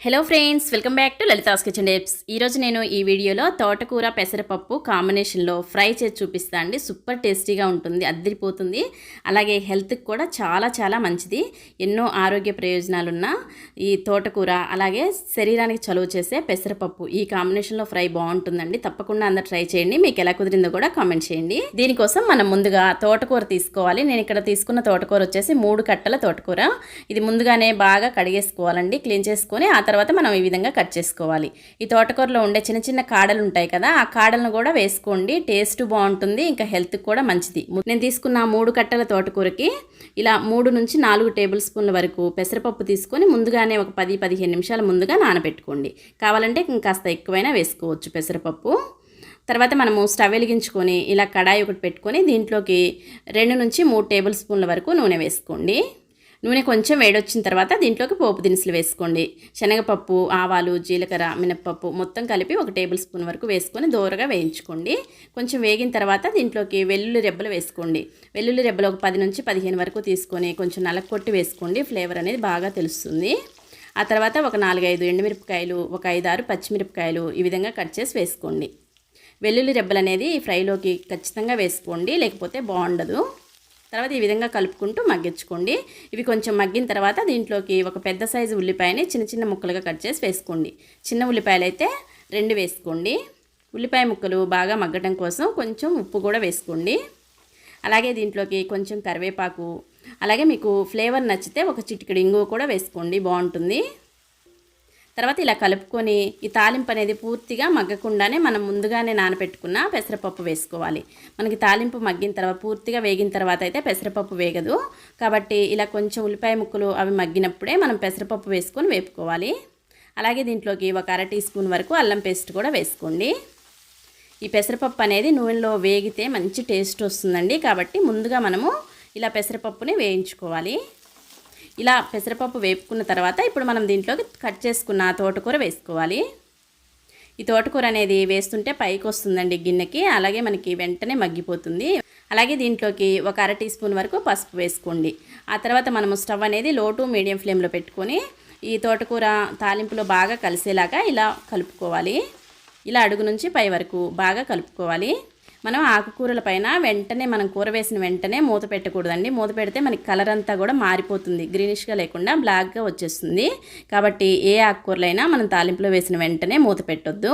Hello friends welcome back to Lalitha's kitchen డేప్స్ ఈరోజు నేను ఈ వీడియోలో తోటకూర పెసరపప్పు కాంబినేషన్లో ఫ్రై చేసి చూపిస్తా అండి. సూపర్ టేస్టీగా ఉంటుంది అద్దరిపోతుంది. అలాగే హెల్త్కి కూడా చాలా చాలా మంచిది. ఎన్నో ఆరోగ్య ప్రయోజనాలున్న ఈ తోటకూర అలాగే శరీరానికి చలువ చేసే పెసరపప్పు ఈ కాంబినేషన్లో ఫ్రై బాగుంటుందండి. తప్పకుండా అందరు ట్రై చేయండి. మీకు ఎలా కుదిరిందో కూడా కామెంట్ చేయండి. దీనికోసం మనం ముందుగా తోటకూర తీసుకోవాలి. నేను ఇక్కడ తీసుకున్న తోటకూర వచ్చేసి మూడు కట్టల తోటకూర. ఇది ముందుగానే బాగా కడిగేసుకోవాలండి. క్లీన్ చేసుకొని ఆ తర్వాత మనం ఈ విధంగా కట్ చేసుకోవాలి. ఈ తోటకూరలో ఉండే చిన్న చిన్న కాడలు ఉంటాయి కదా ఆ కాడలను కూడా వేసుకోండి. టేస్ట్ బాగుంటుంది ఇంకా హెల్త్కి కూడా మంచిది. నేను తీసుకున్న మూడు కట్టల తోటకూరకి ఇలా మూడు నుంచి నాలుగు టేబుల్ స్పూన్ల వరకు పెసరపప్పు తీసుకొని ముందుగానే ఒక పది పదిహేను నిమిషాల ముందుగా నానబెట్టుకోండి. కావాలంటే ఇంకాస్త ఎక్కువైనా వేసుకోవచ్చు పెసరపప్పు. తర్వాత మనము స్టవ్ వెలిగించుకొని ఇలా కడాయి ఒకటి పెట్టుకొని దీంట్లోకి రెండు నుంచి మూడు టేబుల్ స్పూన్ల వరకు నూనె వేసుకోండి. నూనె కొంచెం వేడొచ్చిన తర్వాత దీంట్లోకి పోపు దినుసులు వేసుకోండి. శనగపప్పు ఆవాలు జీలకర్ర మినప్పప్పు మొత్తం కలిపి ఒక టేబుల్ స్పూన్ వరకు వేసుకొని దోరగా వేయించుకోండి. కొంచెం వేగిన తర్వాత దీంట్లోకి వెల్లుల్లి రెబ్బలు వేసుకోండి. వెల్లుల్లి రెబ్బలు ఒక పది నుంచి పదిహేను వరకు తీసుకొని కొంచెం నలకొట్టి వేసుకోండి. ఫ్లేవర్ అనేది బాగా తెలుస్తుంది. ఆ తర్వాత ఒక నాలుగైదు ఎండుమిరపకాయలు ఒక ఐదారు పచ్చిమిరపకాయలు ఈ విధంగా కట్ చేసి వేసుకోండి. వెల్లుల్లి రెబ్బలు అనేది ఫ్రైలోకి ఖచ్చితంగా వేసుకోండి లేకపోతే బాగుండదు. తర్వాత ఈ విధంగా కలుపుకుంటూ మగ్గించుకోండి. ఇవి కొంచెం మగ్గిన తర్వాత దీంట్లోకి ఒక పెద్ద సైజు ఉల్లిపాయని చిన్న చిన్న ముక్కలుగా కట్ చేసి వేసుకోండి. చిన్న ఉల్లిపాయలు అయితే రెండు వేసుకోండి. ఉల్లిపాయ ముక్కలు బాగా మగ్గటం కోసం కొంచెం ఉప్పు కూడా వేసుకోండి. అలాగే దీంట్లోకి కొంచెం కరివేపాకు అలాగే మీకు ఫ్లేవర్ నచ్చితే ఒక చిటికెడు ఇంగువ కూడా వేసుకోండి. బాగుంటుంది. తర్వాత ఇలా కలుపుకొని ఈ తాలింపు అనేది పూర్తిగా మగ్గకుండానే మనం ముందుగానే నానబెట్టుకున్న పెసరపప్పు వేసుకోవాలి. మనకి తాలింపు మగ్గిన తర్వాత పూర్తిగా వేగిన తర్వాత అయితే పెసరపప్పు వేగదు. కాబట్టి ఇలా కొంచెం ఉల్లిపాయ ముక్కలు అవి మగ్గినప్పుడే మనం పెసరపప్పు వేసుకొని వేపుకోవాలి. అలాగే దీంట్లోకి ఒక అర టీ స్పూన్ వరకు అల్లం పేస్ట్ కూడా వేసుకోండి. ఈ పెసరపప్పు అనేది నూనెలో వేగితే మంచి టేస్ట్ వస్తుందండి. కాబట్టి ముందుగా మనము ఇలా పెసరపప్పుని వేయించుకోవాలి. ఇలా పెసరపప్పు వేపుకున్న తర్వాత ఇప్పుడు మనం దీంట్లోకి కట్ చేసుకున్న తోటకూర వేసుకోవాలి. ఈ తోటకూర అనేది వేస్తుంటే పైకి వస్తుందండి గిన్నెకి అలాగే మనకి వెంటనే మగ్గిపోతుంది. అలాగే దీంట్లోకి ఒక అర టీ స్పూన్ వరకు పసుపు వేసుకోండి. ఆ తర్వాత మనము స్టవ్ అనేది లో టు మీడియం ఫ్లేమ్లో పెట్టుకొని ఈ తోటకూర తాలింపులో బాగా కలిసేలాగా ఇలా కలుపుకోవాలి. ఇలా అడుగు నుంచి పై వరకు బాగా కలుపుకోవాలి. మనం ఆకుకూరల పైన వెంటనే మనం కూర వేసిన వెంటనే మూత పెట్టకూడదండి. మూత పెడితే మనకి కలర్ అంతా కూడా మారిపోతుంది. గ్రీనిష్గా లేకుండా బ్లాక్గా వచ్చేస్తుంది. కాబట్టి ఏ ఆకుకూరలైనా మనం తాలింపులో వేసిన వెంటనే మూత పెట్టొద్దు.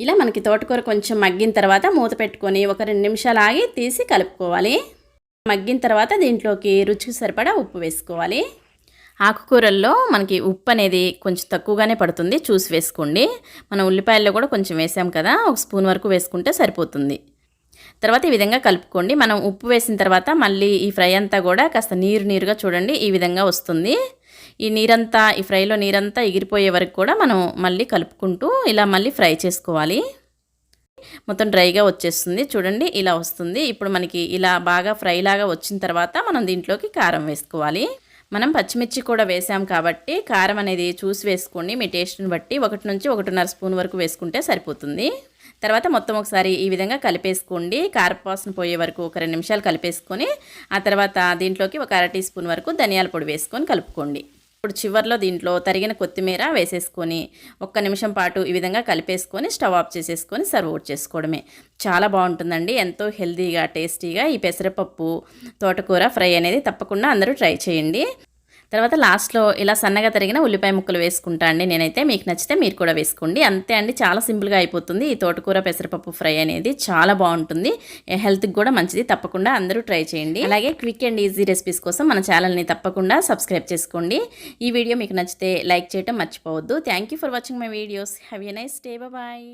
ఇలా మనకి తోటకూర కొంచెం మగ్గిన తర్వాత మూత పెట్టుకొని ఒక రెండు నిమిషాలు ఆగి తీసి కలుపుకోవాలి. మగ్గిన తర్వాత దీంట్లోకి రుచికి సరిపడా ఉప్పు వేసుకోవాలి. ఆకుకూరల్లో మనకి ఉప్పు అనేది కొంచెం తక్కువగానే పడుతుంది. చూసి వేసుకోండి. మనం ఉల్లిపాయల్లో కూడా కొంచెం వేసాం కదా ఒక స్పూన్ వరకు వేసుకుంటే సరిపోతుంది. తర్వాత ఈ విధంగా కలుపుకోండి. మనం ఉప్పు వేసిన తర్వాత మళ్ళీ ఈ ఫ్రై అంతా కూడా కాస్త నీరు నీరుగా చూడండి ఈ విధంగా వస్తుంది. ఈ నీరంతా ఈ ఫ్రైలో నీరంతా ఎగిరిపోయే వరకు కూడా మనం మళ్ళీ కలుపుకుంటూ ఇలా మళ్ళీ ఫ్రై చేసుకోవాలి. మొత్తం డ్రైగా వచ్చేస్తుంది. చూడండి ఇలా వస్తుంది. ఇప్పుడు మనకి ఇలా బాగా ఫ్రై లాగా వచ్చిన తర్వాత మనం దీంట్లోకి కారం వేసుకోవాలి. మనం పచ్చిమిర్చి కూడా వేసాం కాబట్టి కారం అనేది చూసి వేసుకోండి. మీ టేస్ట్ని బట్టి ఒకటి నుంచి ఒకటిన్నర స్పూన్ వరకు వేసుకుంటే సరిపోతుంది. తర్వాత మొత్తం ఒకసారి ఈ విధంగా కలిపేసుకోండి. కారపాసన పోయే వరకు ఒక రెండు నిమిషాలు కలిపేసుకొని ఆ తర్వాత దీంట్లోకి ఒక అర టీ స్పూన్ వరకు ధనియాల పొడి వేసుకొని కలుపుకోండి. ఇప్పుడు చివరిలో దీంట్లో తరిగిన కొత్తిమీర వేసేసుకొని ఒక్క నిమిషం పాటు ఈ విధంగా కలిపేసుకొని స్టవ్ ఆఫ్ చేసేసుకొని సర్వ్ అవుట్ చేసుకోవడమే. చాలా బాగుంటుందండి. ఎంతో హెల్తీగా టేస్టీగా ఈ పెసరపప్పు తోటకూర ఫ్రై అనేది తప్పకుండా అందరూ ట్రై చేయండి. తర్వాత లాస్ట్లో ఇలా సన్నగా తరిగిన ఉల్లిపాయ ముక్కలు వేసుకుంటా అండి. నేనైతే మీకు నచ్చితే మీరు కూడా వేసుకోండి. అంతే అండి చాలా సింపుల్గా అయిపోతుంది. ఈ తోటకూర పెసరపప్పు ఫ్రై అనేది చాలా బాగుంటుంది. హెల్త్కి కూడా మంచిది తప్పకుండా అందరూ ట్రై చేయండి. అలాగే క్విక్ అండ్ ఈజీ రెసిపీస్ కోసం మన ఛానల్ని తప్పకుండా సబ్స్క్రైబ్ చేసుకోండి. ఈ వీడియో మీకు నచ్చితే లైక్ చేయడం మర్చిపోవద్దు. Thank for watching my videos. Have a nice day bye